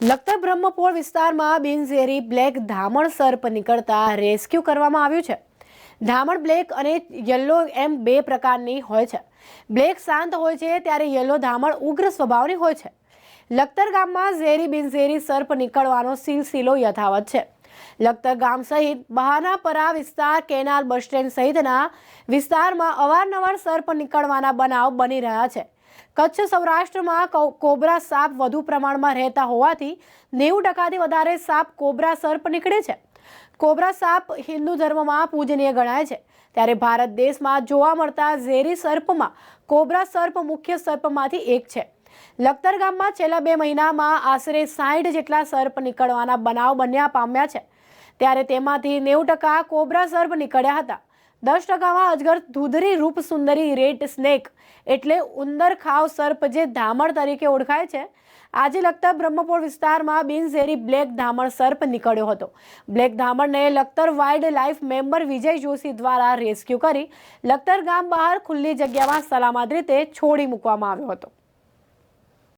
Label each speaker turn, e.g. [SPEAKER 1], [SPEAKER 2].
[SPEAKER 1] લખતર બ્રહ્મપોળ વિસ્તારમાં બિનઝેરી બ્લેક ધામણ સર્પ નીકળતા રેસ્ક્યુ કરવામાં આવ્યું છે. ધામણ બ્લેક અને યલો એમ બે પ્રકારની હોય છે. બ્લેક શાંત હોય છે ત્યારે યલો ધામણ ઉગ્ર સ્વભાવની હોય છે. લખતર ગામમાં ઝેરી બિનઝેરી સર્પ નીકળવાનો સિલસિલો યથાવત છે. લખતર ગામ સહિત બહાનાપરા વિસ્તાર, કેનાલ બસ સ્ટેન્ડ સહિતના વિસ્તારમાં અવારનવાર સર્પ નીકળવાના બનાવ બની રહ્યા છે. કચ્છ સૌરાષ્ટ્રમાં કોબરા સાપ વધુ પ્રમાણમાં રહેતા હોવાથી નેવું ટકાથી વધારે સાપ કોબરા સર્પ નીકળે છે. કોબરા સાપ હિન્દુ ધર્મમાં પૂજનીય ગણાય છે. ત્યારે ભારત દેશમાં જોવા મળતા ઝેરી સર્પમાં કોબરા સર્પ મુખ્ય સર્પમાંથી એક છે. લખતર ગામમાં છેલ્લા બે મહિનામાં આશરે સાઠ જેટલા સર્પ નીકળવાના બનાવ બન્યા પામ્યા છે. ત્યારે તેમાંથી નેવું ટકા કોબરા સર્પ નીકળ્યા હતા. દસ ટકામાં અજગર ધૂધરી રૂપ સુંદરી રેટ સ્નેક એટલે ઉંદર ખાવ સર્પ જે ધામણ તરીકે ઓળખાય છે, આજે લગતા બ્રહ્મપુર વિસ્તારમાં બિનઝેરી બ્લેક ધામણ સર્પ નીકળ્યો હતો. Black ધામણને Lakhtar wild life member Vijay Joshi દ્વારા રેસ્ક્યુ કરી લખતર ગામ બહાર ખુલ્લી જગ્યામાં સલામત રીતે છોડી મૂકવામાં આવ્યો હતો.